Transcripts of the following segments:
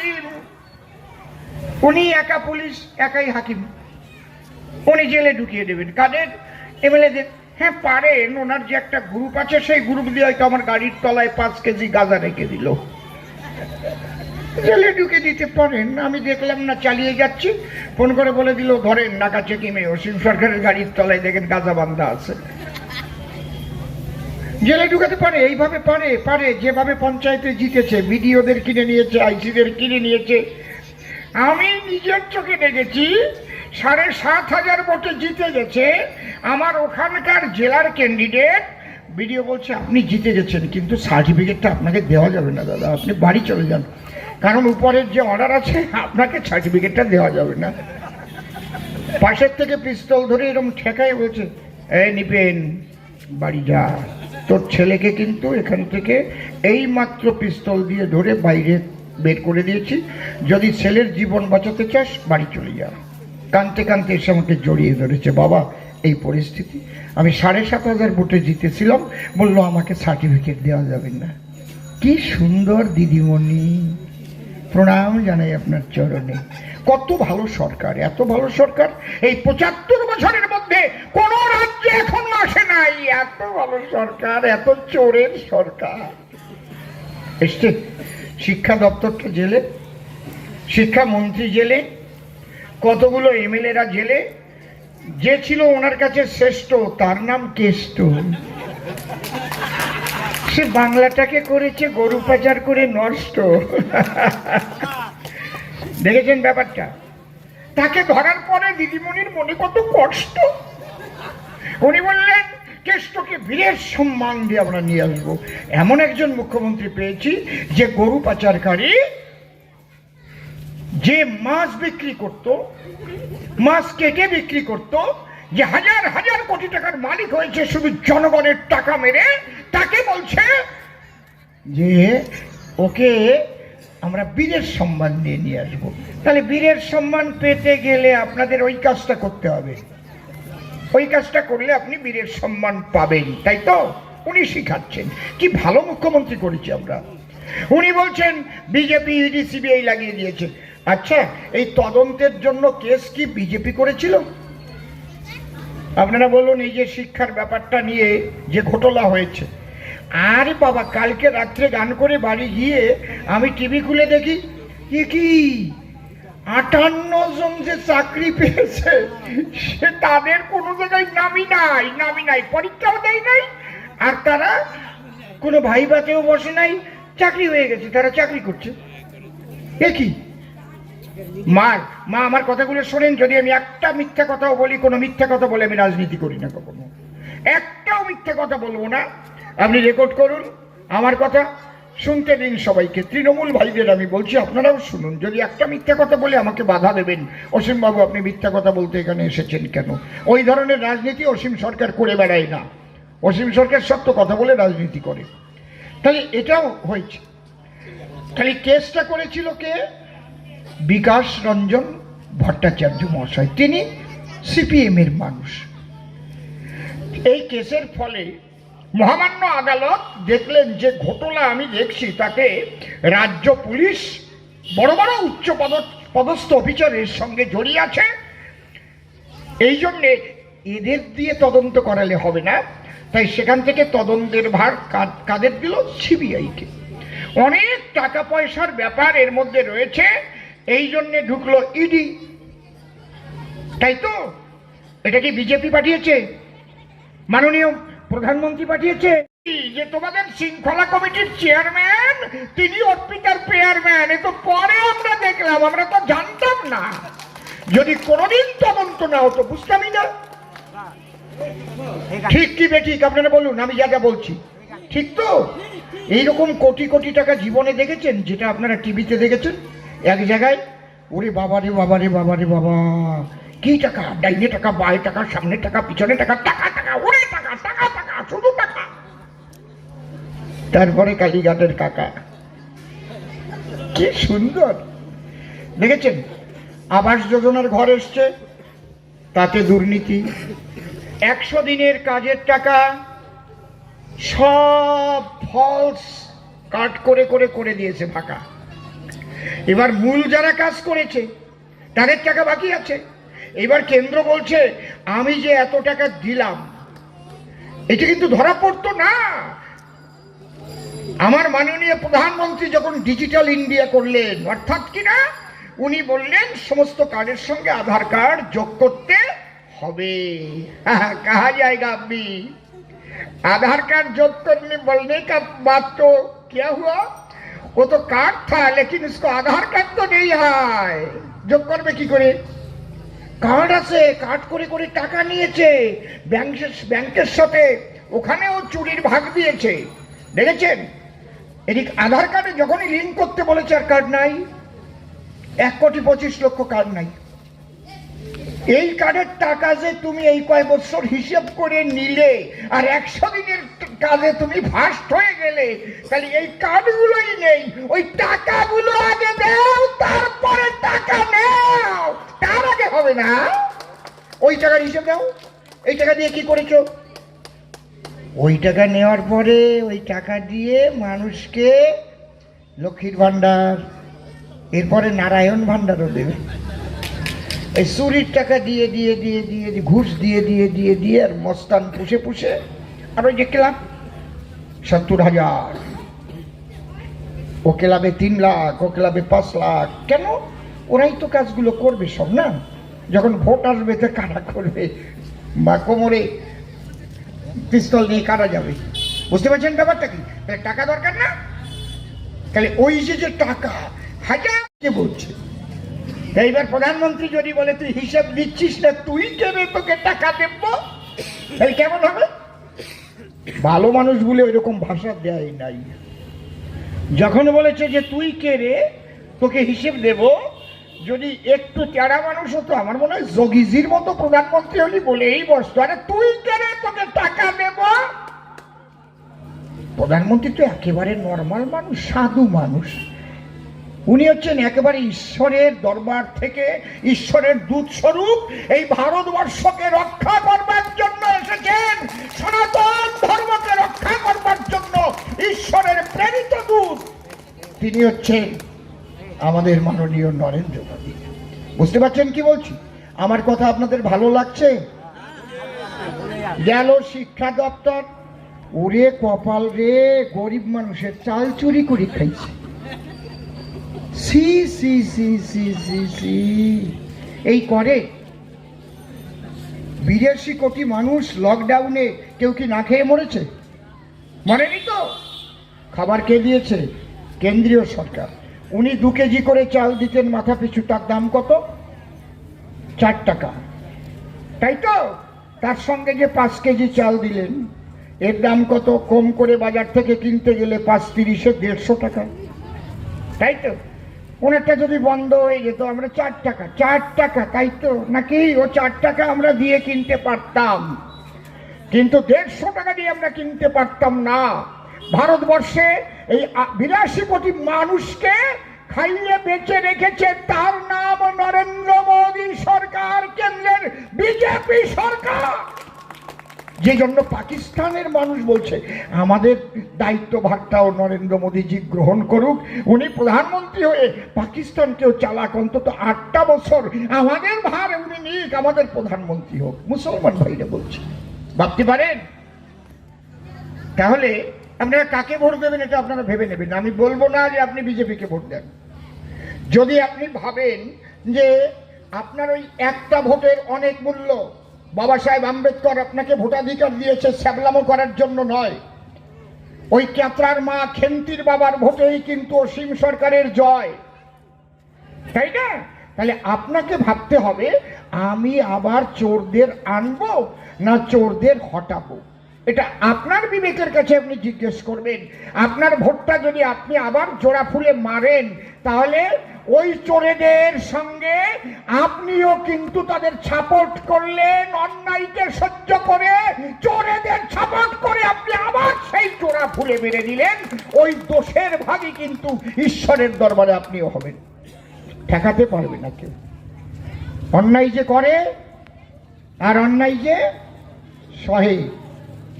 হাকিম উনি একা পুলিশ, একাই হাকিম। উনি জেলে ঢুকিয়ে দেবেন। কাদের? এমএলএদের। হ্যাঁ পারেন, ওনার যে একটা গ্রুপ আছে, সেই গ্রুপ দিয়ে হয়তো আমার গাড়ির তলায় পাঁচ কেজি গাঁজা রেখে দিল। জেলে ঢুকে দিতে পারেন। আমি দেখলাম না, চালিয়ে যাচ্ছি। ফোন করে বলে দিল, ধরেন নাকা চেকিমে অসীম সরকারের গাড়ির তলায় দেখেন গাঁজা বান্ধা আছে। জেলে ঢুকাতে পারে, এইভাবে পারে পারে। যেভাবে পঞ্চায়েতে জিতেছে, বিডিওদের কিনে নিয়েছে, আইসিদের কিনে নিয়েছে। আমি নিজের চোখে দেখেছি, সাড়ে সাত হাজার ভোটে জিতে গেছে। আমার ওখানকার জেলার ক্যান্ডিডেট বিডিও বলছে, আপনি জিতে গেছেন, কিন্তু সার্টিফিকেটটা আপনাকে দেওয়া যাবে না, দাদা। আপনি বাড়ি চলে যান। কারণ উপরের যে অর্ডার আছে, আপনাকে সার্টিফিকেটটা দেওয়া যাবে না। পাশের থেকে পিস্তল ধরে এরকম ঠেকায় বলছে, এই নিপেন, বাড়ি যা। তোর ছেলেকে কিন্তু এখান থেকে এই মাত্র পিস্তল দিয়ে ধরে বাইরে বের করে দিয়েছি। যদি ছেলের জীবন বাঁচাতে চাস, বাড়ি চলে যা। কানতে কানতে এসে আমাকে জড়িয়ে ধরেছে, বাবা, এই পরিস্থিতি। আমি সাড়ে সাত হাজার ভোটে জিতেছিলাম, বলল, আমাকে সার্টিফিকেট দেওয়া যাবে না। কি সুন্দর দিদিমণি। প্রণাম জানাই আপনার চরণে। কত ভালো সরকার, এত ভালো সরকার। এই পঁচাত্তর বছরের মধ্যে কোন রাজ্যে এখনও আসে নাই। এত ভালো সরকার, এত চোরের সরকার। এসছে শিক্ষা দপ্তরটা জেলে শিক্ষামন্ত্রী জেলে, কতগুলো এমএলএরা জেলে। যে ছিল ওনার কাছে শ্রেষ্ঠ, তার নাম কেষ্ট। সে বাংলাটাকে করেছে গরু পাচার করে নষ্ট। দেখেছেন ব্যাপারটা? তাকে ধরার পরে দিদিমণির মনে কত কষ্ট। উনি বললেন কেষ্টকে বীরের সম্মান দিয়ে আমরা নিয়ে আসব। এমন একজন মুখ্যমন্ত্রী পেয়েছি যে গরু পাচারকারী যে মাছ বিক্রি করত মাছ কেটে বিক্রি করত যে হাজার হাজার কোটি টাকার মালিক হয়েছে শুধু জনগণের টাকা মেরে তাকে বলছে যে ওকে আমরা বীরের সম্মান দিয়ে নিয়ে আসব। তাহলে বীরের সম্মান পেতে গেলে আপনাদের ওই কাজটা করতে হবে। ওই কাজটা করলে আপনি বীরের সম্মান পাবেন তাই তো? উনি শিখাচ্ছেন। কি ভালো মুখ্যমন্ত্রী করেছি আমরা। উনি বলছেন, বিজেপি, ইডি, সিবিআই লাগিয়ে দিয়েছে। আচ্ছা এই তদন্তের জন্য কেস কি বিজেপি করেছিল? আপনারা বলুন, এই যে শিক্ষার ব্যাপারটা নিয়ে যে ঘটনা হয়েছে। আরে বাবা, কালকে রাত্রে গান করে বাড়ি গিয়ে আমি টিভি খুলে দেখি কি কি? আটান্ন জন যে চাকরি পেয়েছে, সে তাদের কোনো জায়গায় নামই নাই নামই নাই, পরীক্ষাও দেয় নাই, আর তারা কোনো ভাই ভাইবাতেও বসে নাই, চাকরি হয়ে গেছে, তারা চাকরি করছে। এ কি? মার মা, আমার কথাগুলো শোনেন, যদি আমি একটা মিথ্যা কথাও বলি, কোনো মিথ্যা কথা বলে আমি রাজনীতি করি না কখনো। একটাও মিথ্যা কথা বলব না। আপনি রেকর্ড করুন আমার কথা। শুনতে দিন সবাইকে। তৃণমূল ভাইদের আমি বলছি, আপনারাও শুনুন। যদি একটা মিথ্যা কথা বলে আমাকে বাধা দেবেন, অসীমবাবু আপনি মিথ্যা কথা বলতে এখানে এসেছেন কেন? ওই ধরনের রাজনীতি অসীম সরকার করে বেড়ায় না। অসীম সরকার সত্য কথা বলে রাজনীতি করে। তাহলে এটাও হয়েছে। তাহলে কেসটা করেছিল কে? বিকাশ রঞ্জন ভট্টাচার্য মহাশয়। তিনি সিপিএমের মানুষ। এই কেসের ফলে মহামান্য আদালত দেখলেন যে ঘটনা আমি দেখছি তাকে রাজ্য পুলিশ বড় বড় উচ্চ পদ পদস্থ অফিসারের সঙ্গে জড়িয়ে আছে। এই জন্যে এদের দিয়ে তদন্ত করালে হবে না। তাই সেখান থেকে তদন্তের ভার কাদের দিল? সিবিআইকে। অনেক টাকা পয়সার ব্যাপার এর মধ্যে রয়েছে। এই জন্যে ঢুকলো ইডি। তাই তো? এটা কি বিজেপি পাঠিয়েছে? মাননীয় প্রধানমন্ত্রী পাঠিয়েছে। যে তোমাদের শৃঙ্খলা কমিটির চেয়ারম্যান, তিনি অর্পিতার চেয়ারম্যান এ তো পরে আমরা দেখলাম, আমরা তো জানতাম না। যদি কোনোদিন তদন্ত না হতো, বুঝতামই না। ঠিক কি বেঠিক আপনারা বলুন, আমি যা যা বলছি। ঠিক তো? এইরকম কোটি কোটি টাকা জীবনে দেখেছেন, যেটা আপনারা টিভিতে দেখেছেন? এক জায়গায়, ওরে বাবা রে বাবা রে বাবা রে, বাবা, কি টাকা? ডাইনে টাকা, বায়ে টাকা, সামনে টাকা, পিছনে টাকা টাকা টাকা ওরে টাকা টাকা টাকা শুধু টাকা তারপরে কালীঘাটের কাকা। কি সুন্দর। দেখেছেন? আবাস যোজনার ঘর এসছে, তাতে দুর্নীতি। একশো দিনের কাজের টাকা সব ফলস কাট করে করে করে দিয়েছে ফাঁকা। এবার মূল যারা কাজ করেছে, তাদের টাকা বাকি আছে। এবার কেন্দ্র বলছে, আমি যে এত টাকা দিলাম, এটা কিন্তু ধরা পড়তো না। আমার মাননীয় প্রধানমন্ত্রী যখন ডিজিটাল ইন্ডিয়া করলেন অর্থাৎ কি না উনি বললেন সমস্ত কার্ডের সঙ্গে আধার কার্ড যোগ করতে হবে কাহা जाएगा আপনি आधार कार्ड जोड़ करने बोलने का बात तो क्या हुआ वो तो कार्ड था लेकिन उसको आधार कार्ड तो नहीं है যোগ করবে কি করে কার্ড আছে কার্ড করে করে টাকা নিয়েছে ব্যাংকের ব্যাংকের সাথে ওখানেও চুরির ভাগ দিয়েছে দেখেছেন এদিক আধার কার্ডে যখনই লিঙ্ক করতে বলেছে আর কার্ড নাই, এক কোটি পঁচিশ লক্ষ কার্ড নাই। এই কার্ডের টাকা যে তুমি এই কয় বছর হিসেব করে নিলে আর একশো দিনের কাজে তুমি ফার্স্ট হয়ে গেলে, তাহলে এই কার্ডগুলোই নেই। ওই টাকাগুলো আগে দাও, তারপরে টাকা নাও। তার আগে হবে না। ওই টাকার হিসেব দাও এই টাকা দিয়ে কি করেছ? ওই টাকা নেওয়ার পরে ওই টাকা দিয়ে মানুষকে লক্ষ্মীর ভাণ্ডার, এরপরে নারায়ণ ভাণ্ডারও দেবে। এই চুরির টাকা দিয়ে দিয়ে দিয়ে দিয়ে ঘুষ দিয়ে দিয়ে দিয়ে দিয়ে আর মস্তান পুষে পুষে আর ওই যে ক্লাব সত্তর হাজার। ও ক্লাবে তিন লাখ, ও ক্লাবে পাঁচ লাখ। কেন? ওরাই তো কাজগুলো করবে সব, না? যখন ভোট আসবে তো কারা করবে? বা কোমরে পিস্তল নিয়ে কারা যাবে। বুঝতে পারছেন ব্যাপারটা কি? তাহলে টাকা দরকার না? তাহলে ওই যে যে টাকা, হাজার বলছে। এইবার প্রধানমন্ত্রী যদি বলে, তুই হিসাব দিচ্ছিস না, তুই কেনে তোকে টাকা দেব? তাহলে কেমন হবে? ভালো মানুষগুলো এরকম ভাষা দেয় নাই। যখন বলেছে যে, তুই কে রে? তোকে হিসেব দেব? যদি একটু তেরা মানুষ হতো, আমার মনে হয় যোগীজির মতো প্রধানমন্ত্রী হলি বলে এই বসতো। আরে তুই কেন তোকে টাকা দেব? প্রধানমন্ত্রী তো একেবারে নর্মাল মানুষ, সাধু মানুষ। উনি হচ্ছেন একেবারে ঈশ্বরের দরবার থেকে ঈশ্বরের দূত স্বরূপ এই ভারতবর্ষকে রক্ষা করবার জন্য এসেছেন। সনাতন ধর্মকে রক্ষা করবার জন্য ঈশ্বরের প্রেরিত দূত। তিনি হচ্ছেন আমাদের মাননীয় নরেন্দ্র মোদী। বুঝতে পারছেন কি বলছি? আমার কথা আপনাদের ভালো লাগছে? গেল শিক্ষা দপ্তর। ওরে কপাল রে, গরিব মানুষের চাল চুরি করে খাইছে। সি সি সি সি সি সি। এই করে। বিরাশি কোটি মানুষ লকডাউনে কেউ কি না খেয়ে মরেছে? মরেনি তো? খাবার কে দিয়েছে? কেন্দ্রীয় সরকার। উনি দু কেজি করে চাল দিতেন, মাথা পিছু, তার দাম কত? চার টাকা। তাই তো? তার সঙ্গে যে পাঁচ কেজি চাল দিলেন, এর দাম কত? কম করে বাজার থেকে কিনতে গেলে পাঁচ তিরিশে দেড়শো টাকা। তাই তো? ওনারটা যদি বন্ধ হয়ে যেত, আমরা চার টাকা। চার টাকা, তাই তো? নাকি? ও চার টাকা আমরা দিয়ে কিনতে পারতাম। কিন্তু দেড়শো টাকা দিয়ে আমরা কিনতে পারতাম না। ভারতবর্ষে এই বিরাশি কোটি মানুষকে খাইয়ে বেঁচে রেখেছে তার নাম নরেন্দ্র মোদী সরকার, কেন্দ্রের বিজেপি সরকার। যে জন্য পাকিস্তানের মানুষ বলছে, আমাদের দায়িত্ব ভাগটাও নরেন্দ্র মোদীজি গ্রহণ করুক। উনি প্রধানমন্ত্রী হয়ে পাকিস্তানকেও চালাক, অন্তত আটটা বছর আমাদের ভার উনি নিক, আমাদের প্রধানমন্ত্রী হোক। মুসলমান ভাইরা বলছে, ভাবতে পারেন? তাহলে আপনারা কাকে ভোট দেবেন এটা আপনারা ভেবে নেবেন আমি বলব না যে আপনি বিজেপিকে ভোট দেন। যদি আপনি ভাবেন যে আপনার ওই একটা ভোটের অনেক মূল্য বাবা সাহেব আম্বেদকর আপনাকে ভোটাধিকার দিয়েছে স্যাবলামো করার জন্য নয়। ওই ক্যাতরার মা খেন্তির বাবার ভোটেই কিন্তু অসীম সরকারের জয়। তাই না? তাহলে আপনাকে ভাবতে হবে, আমি আবার চোরদের আনব না চোরদের হটাবো? এটা আপনার বিবেকের কাছে আপনি জিজ্ঞেস করবেন। আপনার ভোটটা যদি আপনি আবার জোড়া ফুলে মারেন, তাহলে ওই চোরেদের সঙ্গে আপনিও কিন্তু তাদের সাপোর্ট করলেন অন্যায়কে সহ্য করে, চোরেদের সাপোর্ট করে আপনি আবার সেই চোরা ফুলে মেরে দিলেন। ওই দোষের ভাগই কিন্তু ঈশ্বরের দরবারে আপনিও হবেন। ঠেকাতে পারবে না কেউ। অন্যায় যে করে, আর অন্যায় যে সহে।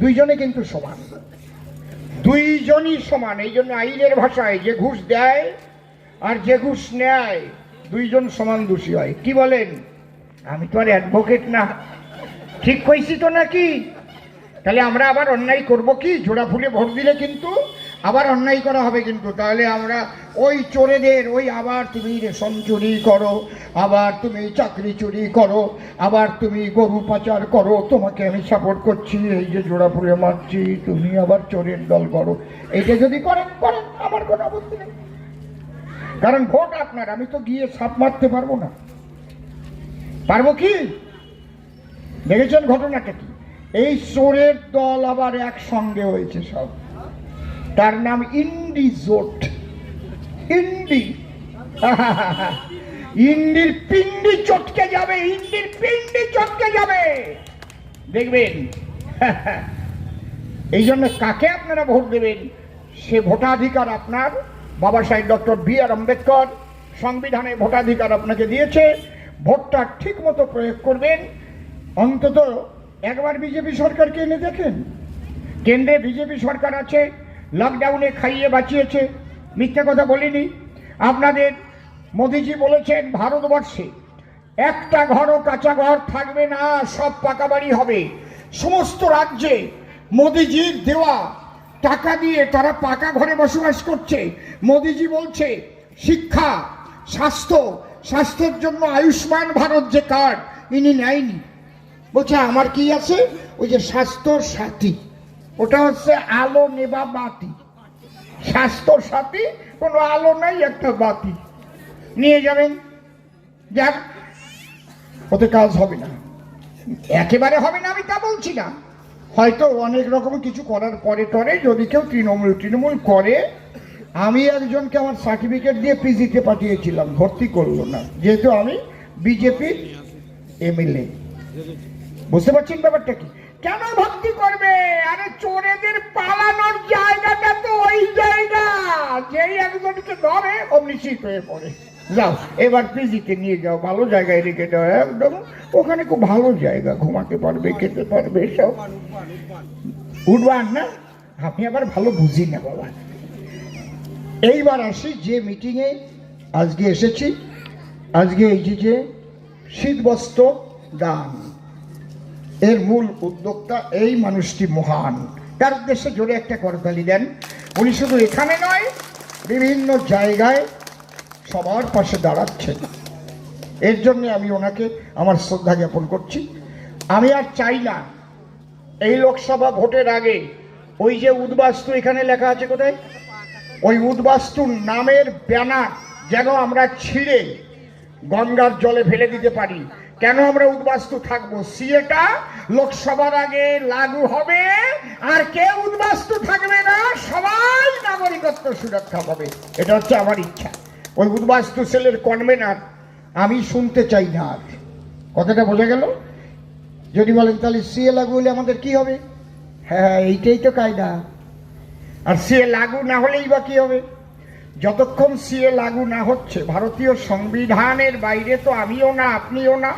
দুইজনে কিন্তু সমান। দুইজনই সমান, এই জন্য আইনের ভাষায় যে ঘুষ দেয় আর যে ঘুষ নেয়, দুইজন সমান দোষী হয়। কি বলেন? আমি তো আর অ্যাডভোকেট না। ঠিক কইছি তো নাকি? তাহলে আমরা আবার অন্যায় করব কি? জোড়া ফুলে ভোট দিলে কিন্তু আবার অন্যায় করা হবে কিন্তু। তাহলে আমরা ওই চোরেদের, ওই আবার তুমি রেশন চুরি করো, আবার তুমি চাকরি চুরি করো, আবার তুমি গরু পাচার করো, তোমাকে আমি সাপোর্ট করছি, এই যে জোড়া মারছি, তুমি আবার চোরের দল করো। এইটা যদি করেন করেন, আমার কোনো আপত্তি নেই। কারণ ভোট আপনার, আমি তো গিয়ে সাপ মারতে পারব না। পারব কি? দেখেছেন ঘটনাটা কি? এই চোরের দল আবার একসঙ্গে হয়েছে সব। তার নাম ইন্ডি জোট। ইন্ডি। ইন্ডির পিন্ডি চটকে যাবে, ইন্ডির পিন্ডি চটকে যাবে। দেখবেন, এই জন্য কাকে আপনারা ভোট দেবেন? সে ভোটাধিকার আপনার। বাবা সাহেব ডক্টর বি আর আম্বেদকর সংবিধানে ভোটাধিকার আপনাকে দিয়েছে। ভোটটা ঠিক মতো প্রয়োগ করবেন। অন্তত একবার বিজেপি সরকারকে এনে দেখেন। কেন্দ্রে বিজেপি সরকার আছে লকডাউনে খাইয়ে বাঁচিয়েছে। মিথ্যে কথা বলিনি। আপনাদের মোদিজি বলেছেন, ভারতবর্ষে একটা ঘরও কাঁচা ঘর থাকবে না, সব পাকা বাড়ি হবে। সমস্ত রাজ্যে মোদিজির দেওয়া টাকা দিয়ে তারা পাকা ঘরে বসবাস করছে। মোদিজি বলছে, শিক্ষা, স্বাস্থ্য, স্বাস্থ্যের জন্য আয়ুষ্মান ভারত যে কার্ড, ইনি নেয়নি। বলছে, আমার কি আছে? ওই যে স্বাস্থ্য সাথী ওটা হচ্ছে আলো নেবা বাতি। স্বাস্থ্য সাথী কোনো আলো নাই, একটা বাতি। নিয়ে যাবেন। যাক, ওতে কাজ হবে না। একেবারে হবে না, আমি তা বলছি না। হয়তো অনেক রকম কিছু করার পরে টরে, যদি কেউ তৃণমূল তৃণমূল করে, আমি একজনকে আমার সার্টিফিকেট দিয়ে পিজিতে পাঠিয়েছিলাম, ভর্তি করল না। যেহেতু আমি বিজেপির এমএলএ। বুঝতে পারছেন ব্যাপারটা কি? কেন ভক্তি করবে? আরে চোরেদের পালানোর জায়গাটা তো ওই জায়গা। যেই একজনকে ধরে, অমনি শীত হয়ে পড়ে। যাও, এবার পিজিতে নিয়ে যাও, ভালো জায়গায় রেখে দাও, একদম। ওখানে খুব ভালো জায়গা, ঘুমাতে পারবে, খেতে পারবে, সব। উঠবান না? আমি আবার ভালো বুঝি না, বাবা। এইবার আসি যে মিটিংয়ে। আজকে এসেছি। আজকে এই যে শীতবস্ত্র দান। এর মূল উদ্যোক্তা এই মানুষটি মহান। তার উদ্দেশ্যে জোরে একটা করতালি দেন উনি শুধু এখানে নয়, বিভিন্ন জায়গায় সবার পাশে দাঁড়াচ্ছেন। এর জন্য আমি ওনাকে আমার শ্রদ্ধা জ্ঞাপন করছি। আমি আর চাই না, এই লোকসভা ভোটের আগে ওই যে উদ্বাস্তু এখানে লেখা আছে কোথায়? ওই উদ্বাস্তুর নামের ব্যানার যেন আমরা ছিঁড়ে গঙ্গার জলে ফেলে দিতে পারি। কেন আমরা উদ্বাস্তু থাকব? সিএটা লোকসভার আগে লাগু হবে, আর কে উদ্বাস্তু থাকবে না, সবাই নাগরিকত্ব সুরক্ষা পাবে। এটা হচ্ছে আমার ইচ্ছা। ওই উদ্বাস্তু সেলের কনভেনার, আমি শুনতে চাই না আর। কথাটা বোঝা গেল? যদি বলেন, তাহলে সিএ লাগু হলে আমাদের কি হবে? হ্যাঁ এইটাই তো কায়দা। আর সিএ লাগু না হলেই বা কি হবে? যতক্ষণ সিএ লাগু না হচ্ছে ভারতীয় সংবিধানের বাইরে তো আমিও না আপনিও না।